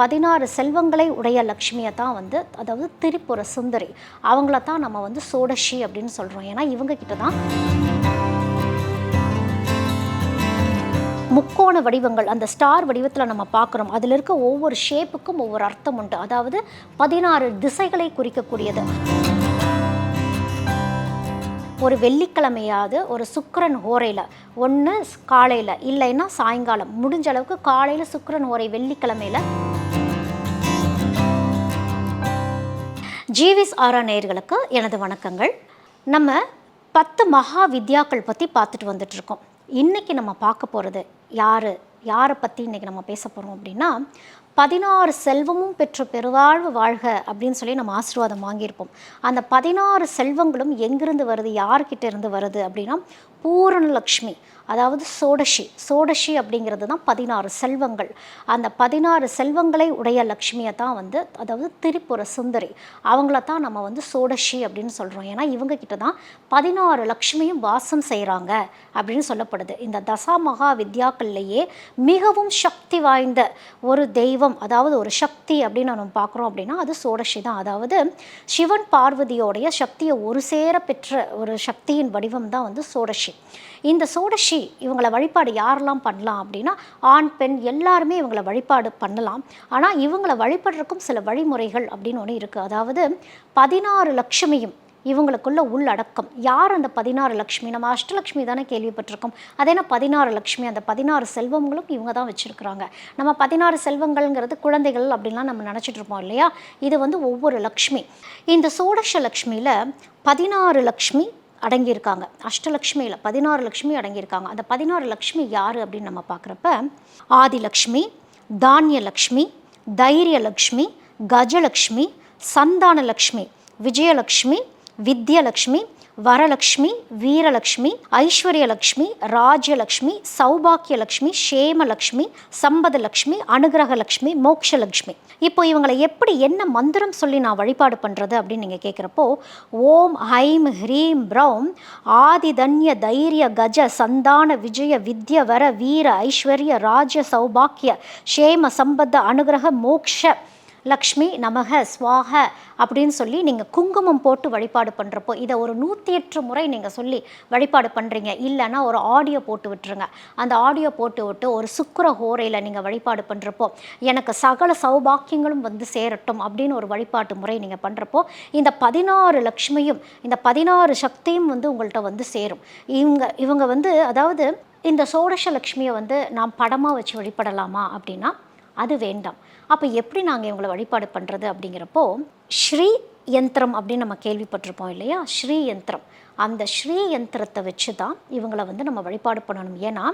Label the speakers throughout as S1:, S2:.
S1: பதினாறு செல்வங்களை உடைய லக்ஷ்மியை தான் வந்து அதாவது திரிபுர சுந்தரி. அவங்கள தான் நம்ம வந்து சோடஷி அப்படின்னு சொல்கிறோம் ஏன்னா இவங்க கிட்ட தான் முக்கோண வடிவங்கள் அந்த ஸ்டார் வடிவத்தில் நம்ம பார்க்குறோம். அதில் இருக்க ஒவ்வொரு ஷேப்புக்கும் ஒவ்வொரு அர்த்தம் உண்டு. அதாவது பதினாறு திசைகளை குறிக்கக்கூடியது. ஒரு வெள்ளிக்கிழமையாவது ஒரு சுக்கரன் ஹோரையில் ஒன்று காலையில் இல்லைன்னா சாயங்காலம். முடிஞ்ச அளவுக்கு காலையில் சுக்கரன் ஹோரை வெள்ளிக்கிழமையில் ஜிவிஸ் ஆரா நேயர்களுக்கு எனது வணக்கங்கள். நம்ம பத்து மகா வித்யாக்கள் பற்றி பார்த்துட்டு வந்துட்ருக்கோம் இன்றைக்கி நம்ம பார்க்க போகிறது யார்? யாரை பற்றி இன்றைக்கி நம்ம பேச போகிறோம் அப்படின்னா பதினாறு செல்வமும் பெற்ற பெருவாழ்வு வாழ்க அப்படின்னு சொல்லி நம்ம ஆசீர்வாதம் வாங்கியிருப்போம். அந்த பதினாறு செல்வங்களும் எங்கிருந்து வருது? யார்கிட்ட இருந்து வருது அப்படின்னா பூரணலக்ஷ்மி அதாவது சோடஷி. சோடஷி அப்படிங்கிறது தான் பதினாறு செல்வங்கள். அந்த பதினாறு செல்வங்களை உடைய லக்ஷ்மியை தான் வந்து அதாவது திரிபுர சுந்தரி அவங்கள தான் நம்ம வந்து சோடஷி அப்படின்னு சொல்கிறோம் ஏன்னா இவங்க கிட்ட தான் பதினாறு லக்ஷ்மியும் வாசம் செய்கிறாங்க அப்படின்னு சொல்லப்படுது. இந்த தசா மகா வித்யாக்கள்லேயே மிகவும் சக்தி வாய்ந்த ஒரு தெய்வம் அதாவது ஒரு சக்தி அப்படின்னு நம்ம பார்க்குறோம் அப்படின்னா அது சோடஷி தான். அதாவது சிவன் பார்வதியோடைய சக்தியை ஒரு சேர பெற்ற ஒரு சக்தியின் வடிவம் தான் வந்து சோடஷி. இந்த சோடஷி இவங்களை வழிபாடு யாரெல்லாம் பண்ணலாம் அப்படின்னா ஆண் பெண் எல்லாருமே இவங்களை வழிபாடு பண்ணலாம். ஆனால் இவங்களை வழிபடுறதுக்கும் சில வழிமுறைகள் அப்படின்னு ஒன்று இருக்குது அதாவது பதினாறு லட்சுமியும் இவங்களுக்குள்ள உள்ளடக்கம். யார் அந்த பதினாறு லக்ஷ்மி நம்ம அஷ்டலக்ஷ்மி தானே கேள்விப்பட்டிருக்கோம். அதே பதினாறு லக்ஷ்மி அந்த பதினாறு செல்வங்களும் இவங்க தான் வச்சுருக்குறாங்க. நம்ம பதினாறு செல்வங்கள்ங்கிறது குழந்தைகள் அப்படின்லாம் நம்ம நினச்சிட்டு இருப்போம் இல்லையா? இது வந்து ஒவ்வொரு லக்ஷ்மி இந்த சோடஷ லக்ஷ்மியில் பதினாறு லக்ஷ்மி அடங்கியிருக்காங்க. அஷ்டலக்ஷ்மியில் பதினாறு லக்ஷ்மி அடங்கியிருக்காங்க. அந்த பதினாறு லக்ஷ்மி யார் அப்படின்னு நம்ம பார்க்குறப்ப ஆதிலக்ஷ்மி தானியலக்ஷ்மி தைரியலக்ஷ்மி கஜலக்ஷ்மி சந்தானலக்ஷ்மி விஜயலக்ஷ்மி வித்யலக்ஷ்மி வரலக்ஷ்மி வீரலக்ஷ்மி ஐஸ்வர்யலக்ஷ்மி ராஜ்யலக்ஷ்மி சௌபாக்கியலக்ஷ்மி சேமலக்ஷ்மி சம்பதலக்ஷ்மி அனுகிரகலக்ஷ்மி மோக்ஷலக்ஷ்மி. இப்போ இவங்களை எப்படி என்ன மந்திரம் சொல்லி நான் வழிபாடு பண்ணுறது அப்படின்னு நீங்கள் கேட்குறப்போ ஓம் ஹைம் ஹ்ரீம் ப்ரௌம் ஆதிதன்ய தைரிய கஜ சந்தான விஜய வித்ய வர வீர ஐஸ்வர்ய ராஜ்ய சௌபாக்கிய சேம சம்பத அனுகிரக மோக்ஷ லக்ஷ்மி நமக ஸ்வாக அப்படின்னு சொல்லி நீங்கள் குங்குமம் போட்டு வழிபாடு பண்ணுறப்போ இதை ஒரு நூற்றி எட்டு முறை நீங்கள் சொல்லி வழிபாடு பண்ணுறீங்க இல்லைன்னா ஒரு ஆடியோ போட்டு விட்டுருங்க. அந்த ஆடியோ போட்டு விட்டு ஒரு சுக்கர ஹோரையில் நீங்கள் வழிபாடு பண்ணுறப்போ எனக்கு சகல சௌபாக்கியங்களும் வந்து சேரட்டும் அப்படின்னு ஒரு வழிபாட்டு முறை நீங்கள் பண்ணுறப்போ இந்த பதினாறு லக்ஷ்மியும் இந்த பதினாறு சக்தியும் வந்து உங்கள்கிட்ட வந்து சேரும். இவங்க இவங்க வந்து அதாவது இந்த சோடச லக்ஷ்மியை வந்து நாம் படமாக வச்சு வழிபடலாமா அப்படின்னா அது வேண்டாம். அப்போ எப்படி நாங்கள் இவங்களை வழிபாடு பண்ணுறது அப்படிங்கிறப்போ ஸ்ரீ யந்திரம் அப்படின்னு நம்ம கேள்விப்பட்டிருப்போம் இல்லையா? ஸ்ரீ யந்திரம். அந்த ஸ்ரீ யந்திரத்தை வச்சு தான் இவங்களை வந்து நம்ம வழிபாடு பண்ணணும். ஏன்னா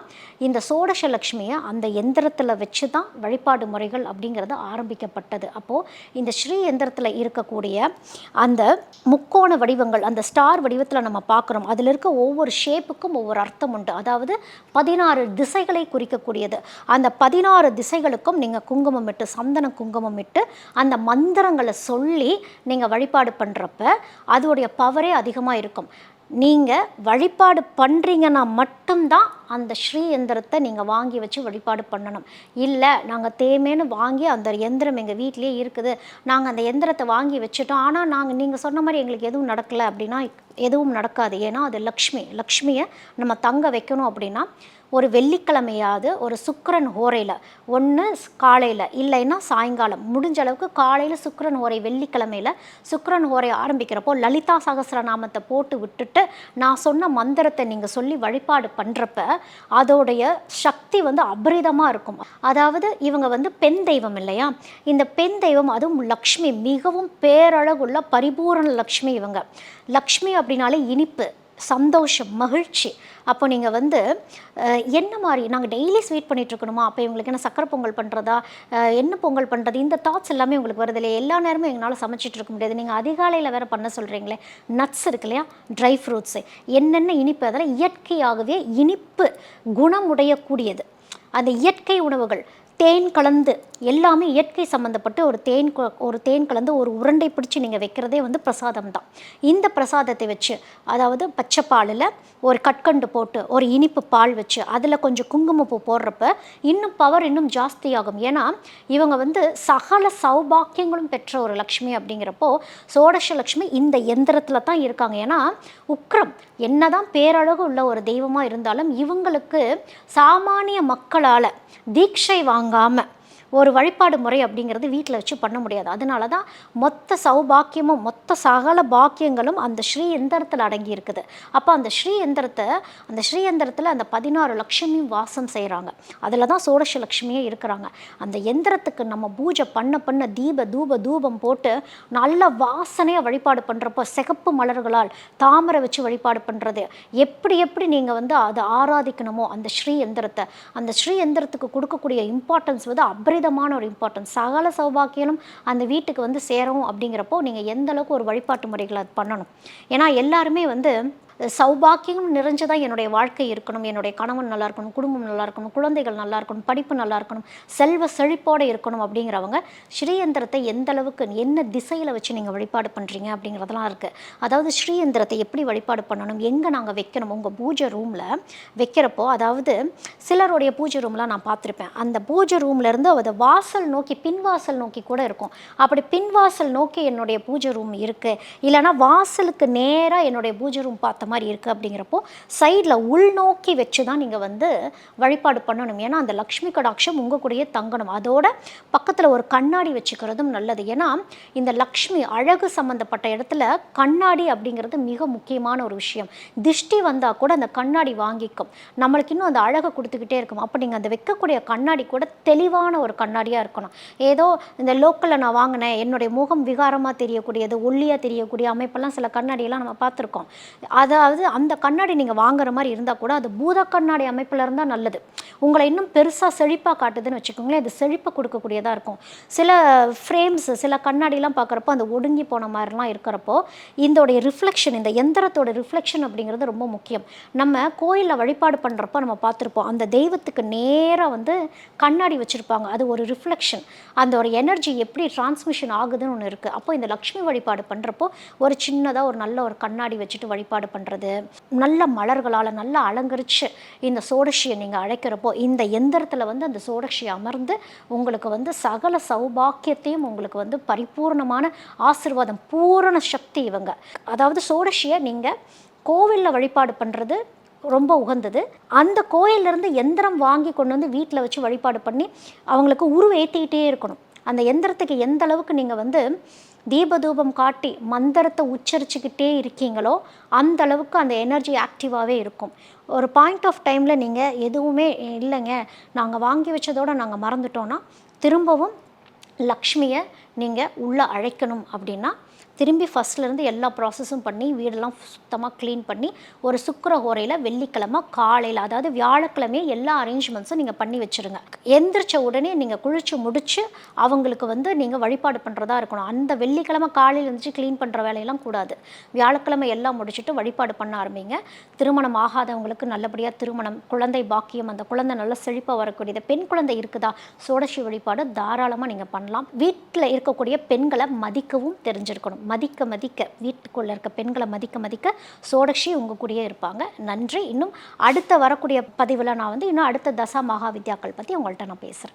S1: இந்த சோடச லக்ஷ்மியை அந்த எந்திரத்தில் வச்சு தான் வழிபாடு முறைகள் அப்படிங்கிறது ஆரம்பிக்கப்பட்டது. அப்போது இந்த ஸ்ரீ யந்திரத்தில் இருக்கக்கூடிய அந்த முக்கோண வடிவங்கள் அந்த ஸ்டார் வடிவத்தில் நம்ம பார்க்குறோம். அதில் இருக்க ஒவ்வொரு ஷேப்புக்கும் ஒவ்வொரு அர்த்தம் உண்டு. அதாவது பதினாறு திசைகளை குறிக்கக்கூடியது. அந்த பதினாறு திசைகளுக்கும் நீங்கள் குங்குமம் இட்டு சந்தன குங்குமம் இட்டு அந்த மந்திரங்களை சொல்லி நீங்கள் வழிபாடு பண்ணுறப்ப அதோடைய பவரே அதிகமாக இருக்கும். நீங்கள் வழிபாடு பண்ணுறீங்கன்னா மட்டும்தான் அந்த ஸ்ரீ எந்திரத்தை நீங்கள் வாங்கி வச்சு வழிபாடு பண்ணணும். இல்லை நாங்கள் தேமேன்னு வாங்கி அந்த எந்திரம் எங்கள் வீட்டிலேயே இருக்குது. நாங்கள் அந்த எந்திரத்தை வாங்கி வச்சுட்டோம். ஆனால் நாங்கள் நீங்கள் சொன்ன மாதிரி எங்களுக்கு எதுவும் நடக்கலை அப்படின்னா எதுவும் நடக்காது. ஏன்னா அது லக்ஷ்மி. லக்ஷ்மியை நம்ம தங்க வைக்கணும் அப்படின்னா ஒரு வெள்ளிக்கிழமையாவது ஒரு சுக்கரன் ஹோரையில் ஒன்று காலையில் இல்லைன்னா சாயங்காலம். முடிஞ்ச அளவுக்கு காலையில் சுக்கரன் ஹோரை வெள்ளிக்கிழமையில் சுக்கரன் ஹோரை ஆரம்பிக்கிறப்போ லலிதா சகஸ்ரநாமத்தை போட்டு விட்டுட்டு நான் சொன்ன மந்திரத்தை நீங்கள் சொல்லி வழிபாடு பண்ணுறப்ப அதோடைய சக்தி வந்து அபரிதமாக இருக்கும். அதாவது இவங்க வந்து பெண் தெய்வம் இல்லையா? இந்த பெண் தெய்வம் அதுவும் லக்ஷ்மி மிகவும் பேரழகுள்ள பரிபூரண லக்ஷ்மி இவங்க. லக்ஷ்மி அப்படின்னாலே இனிப்பு. சந்தோஷம் மகிழ்ச்சி. அப்போ நீங்கள் வந்து என்ன மாதிரி நாங்கள் டெய்லி ஸ்வீட் பண்ணிகிட்ருக்கணுமா அப்போ இவங்களுக்கு என்ன சக்கரை பொங்கல் பண்ணுறதா என்ன பொங்கல் பண்ணுறது இந்த தாட்ஸ் எல்லாமே உங்களுக்கு வருது இல்லையா? எல்லா நேரமும் எங்களால் சமைச்சிட்டு இருக்க முடியாது. நீங்கள் அதிகாலையில் வேறு பண்ண சொல்கிறீங்களே நட்ஸ் இருக்கு இல்லையா? ட்ரை ஃப்ரூட்ஸு என்னென்ன இனிப்பு அதில் இயற்கையாகவே இனிப்பு குணமுடையக்கூடியது. அந்த இயற்கை உணவுகள் தேன் கலந்து எல்லாமே இயற்கை சம்மந்தப்பட்டு ஒரு தேன் ஒரு தேன் கலந்து ஒரு உருண்டை பிடிச்சி நீங்கள் வைக்கிறதே வந்து பிரசாதம் தான். இந்த பிரசாதத்தை வச்சு அதாவது பச்சை பாலில் ஒரு கற்கண்டு போட்டு ஒரு இனிப்பு பால் வச்சு அதில் கொஞ்சம் குங்குமப்பூ போடுறப்ப இன்னும் பவர் இன்னும் ஜாஸ்தியாகும். ஏன்னா இவங்க வந்து சகல சௌபாக்கியங்களும் பெற்ற ஒரு லக்ஷ்மி அப்படிங்கிறப்போ சோடச லக்ஷ்மி இந்த எந்திரத்தில் தான் இருக்காங்க. ஏன்னா உக்ரம் என்னதான் பேரழகு உள்ள ஒரு தெய்வமாக இருந்தாலும் இவங்களுக்கு சாமானிய மக்களால் தீட்சை வாங்காமல் ஒரு வழிபாடு முறை அப்படிங்கிறது வீட்டில் வச்சு பண்ண முடியாது. அதனால தான் மொத்த சௌபாக்கியமும் மொத்த சகல பாக்கியங்களும் அந்த ஸ்ரீ எந்திரத்தில் அடங்கி இருக்குது. அப்போ அந்த ஸ்ரீ எந்திரத்தை அந்த ஸ்ரீ எந்திரத்தில் அந்த பதினாறு லட்சுமியும் வாசம் செய்கிறாங்க அதில் தான் சோடச லட்சுமியே இருக்கிறாங்க. அந்த எந்திரத்துக்கு நம்ம பூஜை பண்ண பண்ண தீப தூப தூபம் போட்டு நல்ல வாசனையாக வழிபாடு பண்ணுறப்போ சிகப்பு மலர்களால் தாமரை வச்சு வழிபாடு பண்ணுறது எப்படி எப்படி நீங்கள் வந்து அதை ஆராதிக்கணுமோ அந்த ஸ்ரீ எந்திரத்தை அந்த ஸ்ரீ எந்திரத்துக்கு கொடுக்கக்கூடிய இம்பார்ட்டன்ஸ் வந்து அபரிதமான ஒரு இம்பார்ட்டன்ஸ் சகல சௌபாக்கியனும் அந்த வீட்டுக்கு வந்து சேரும் அப்படிங்கிறப்போ நீங்கள் எந்த அளவுக்கு ஒரு வழிபாட்டு முறைகளை அது பண்ணணும். ஏன்னா எல்லாருமே வந்து சௌபாக்கியம் நிறைஞ்சதாக என்னுடைய வாழ்க்கை இருக்கணும். என்னுடைய கணவன் நல்லா இருக்கணும் குடும்பம் நல்லா இருக்கணும் குழந்தைகள் நல்லா இருக்கணும் படிப்பு நல்லா இருக்கணும் செல்வ செழிப்போடு இருக்கணும் அப்படிங்கிறவங்க ஸ்ரீயந்திரத்தை எந்த அளவுக்கு என்ன திசையில் வச்சு நீங்கள் வழிபாடு பண்ணுறீங்க அப்படிங்கிறதெல்லாம் இருக்குது அதாவது ஸ்ரீயந்திரத்தை எப்படி வழிபாடு பண்ணணும் எங்கே நாங்கள் வைக்கணும் உங்கள் பூஜை ரூமில் வைக்கிறப்போ அதாவது சிலருடைய பூஜை ரூம்லாம் நான் பார்த்துருப்பேன். அந்த பூஜை ரூம்லேருந்து அது வாசல் நோக்கி பின்வாசல் நோக்கி கூட இருக்கும். அப்படி பின்வாசல் நோக்கி என்னுடைய பூஜை ரூம் இருக்குது இல்லைன்னா வாசலுக்கு நேராக என்னுடைய பூஜை ரூம் பார்த்த மாதிரி இருக்குது அப்படிங்கிறப்போ சைடில் உள்நோக்கி வச்சு தான் நீங்கள் வந்து வழிபாடு பண்ணணும். ஏன்னா அந்த லக்ஷ்மி கடாட்சம் உங்கள் கூடயே தங்கணும். அதோட பக்கத்தில் ஒரு கண்ணாடி வச்சுக்கிறதும் நல்லது. ஏன்னா இந்த லக்ஷ்மி அழகு சம்மந்தப்பட்ட இடத்துல கண்ணாடி அப்படிங்கிறது மிக முக்கியமான ஒரு விஷயம். திஷ்டி வந்தால் கூட அந்த கண்ணாடி வாங்கிக்கும். நம்மளுக்கு இன்னும் அந்த அழகை கொடுத்துக்கிட்டே இருக்கும். அப்போ நீங்கள் அந்த வைக்கக்கூடிய கண்ணாடி கூட தெளிவான ஒரு கண்ணாடியாக இருக்கணும். ஏதோ இந்த லோக்கலில் நான் வாங்கினேன். என்னுடைய முகம் விகாரமாக தெரியக்கூடியது ஒல்லியாக தெரியக்கூடிய அமைப்பெல்லாம் சில கண்ணாடியெல்லாம் நம்ம பார்த்துருக்கோம். அதை அதாவது அந்த கண்ணாடி நீங்கள் வாங்குற மாதிரி இருந்தால் கூட அது பூத கண்ணாடி அமைப்பில் இருந்தால் நல்லது. உங்களை இன்னும் பெருசாக செழிப்பாக காட்டுதுன்னு வச்சுக்கோங்களேன் அது செழிப்பை கொடுக்கக்கூடியதாக இருக்கும். சில ஃப்ரேம்ஸ் சில கண்ணாடிலாம் பார்க்குறப்போ அந்த ஒடுங்கி போன மாதிரிலாம் இருக்கிறப்போ இதோடைய ரிஃப்ளெக்ஷன் இந்த எந்திரத்தோட ரிஃப்ளெக்ஷன் அப்படிங்கிறது ரொம்ப முக்கியம். நம்ம கோயிலில் வழிபாடு பண்ணுறப்போ நம்ம பார்த்துருப்போம் அந்த தெய்வத்துக்கு நேராக வந்து கண்ணாடி வச்சுருப்பாங்க. அது ஒரு ரிஃப்ளெக்ஷன் அந்த ஒரு எனர்ஜி எப்படி டிரான்ஸ்மிஷன் ஆகுதுன்னு ஒன்று இருக்குது அப்போ இந்த லக்ஷ்மி வழிபாடு பண்ணுறப்போ ஒரு சின்னதாக ஒரு நல்ல ஒரு கண்ணாடி வச்சுட்டு வழிபாடு பண்ணுறோம் பண்ணுறது நல்ல மலர்களால் நல்லா அலங்கரித்து இந்த சோடஷியை நீங்கள் அழைக்கிறப்போ இந்த எந்திரத்தில் வந்து அந்த சோடஷி அமர்ந்து உங்களுக்கு வந்து சகல சௌபாக்கியத்தையும் உங்களுக்கு வந்து பரிபூர்ணமான ஆசிர்வாதம் பூரண சக்தி இவங்க. அதாவது சோடஷியை நீங்கள் கோவிலில் வழிபாடு பண்ணுறது ரொம்ப உகந்தது. அந்த கோயிலிருந்து எந்திரம் வாங்கி கொண்டு வந்து வீட்டில் வச்சு வழிபாடு பண்ணி அவங்களுக்கு உருவேற்றிக்கிட்டே இருக்கணும். அந்த எந்திரத்துக்கு எந்த அளவுக்கு நீங்கள் வந்து தீபதூபம் காட்டி மந்திரத்தை உச்சரிச்சுக்கிட்டே இருக்கீங்களோ அந்த அளவுக்கு அந்த எனர்ஜி ஆக்டிவாகவே இருக்கும். ஒரு பாயிண்ட் ஆஃப் டைமில் நீங்கள் எதுவுமே இல்லைங்க. நாங்கள் வாங்கி வச்சதோடு நாங்கள் மறந்துட்டோன்னா திரும்பவும் லக்ஷ்மியை நீங்கள் உள்ளே அழைக்கணும் அப்படின்னா திரும்பி ஃபஸ்ட்லேருந்து எல்லா ப்ராசஸும் பண்ணி வீடெல்லாம் சுத்தமாக க்ளீன் பண்ணி ஒரு சுக்கர ஹோரையில் வெள்ளிக்கிழமை காலையில் அதாவது வியாழக்கிழமையே எல்லா அரேஞ்ச்மெண்ட்ஸும் நீங்கள் பண்ணி வச்சுருங்க. எந்திரிச்ச உடனே நீங்கள் குளிச்சு முடித்து அவங்களுக்கு வந்து நீங்கள் வழிபாடு பண்ணுறதா இருக்கணும். அந்த வெள்ளிக்கிழமை காலையில் இருந்துச்சு க்ளீன் பண்ணுற வேலையெல்லாம் கூடாது. வியாழக்கிழமை எல்லாம் முடிச்சுட்டு வழிபாடு பண்ண ஆரம்பிங்க. திருமணம் ஆகாதவங்களுக்கு நல்லபடியாக திருமணம் குழந்தை பாக்கியம் அந்த குழந்தை நல்லா செழிப்பாக வரக்கூடியது. பெண் குழந்தை இருக்குதா? சோடசி வழிபாடு தாராளமாக நீங்கள் பண்ணலாம். வீட்டில் இருக்கக்கூடிய பெண்களை மதிக்கவும் தெரிஞ்சிருக்கணும். மதிக்க மதிக்க வீட்டுக்குள்ளே இருக்க பெண்களை மதிக்க மதிக்க சோடஷி உங்கள் கூடயே இருப்பாங்க. நன்றி. இன்னும் அடுத்த வரக்கூடிய பதிவில் நான் வந்து இன்னும் அடுத்த தசா மகா வித்யாக்கள் பற்றி உங்கள்கிட்ட நான் பேசுகிறேன்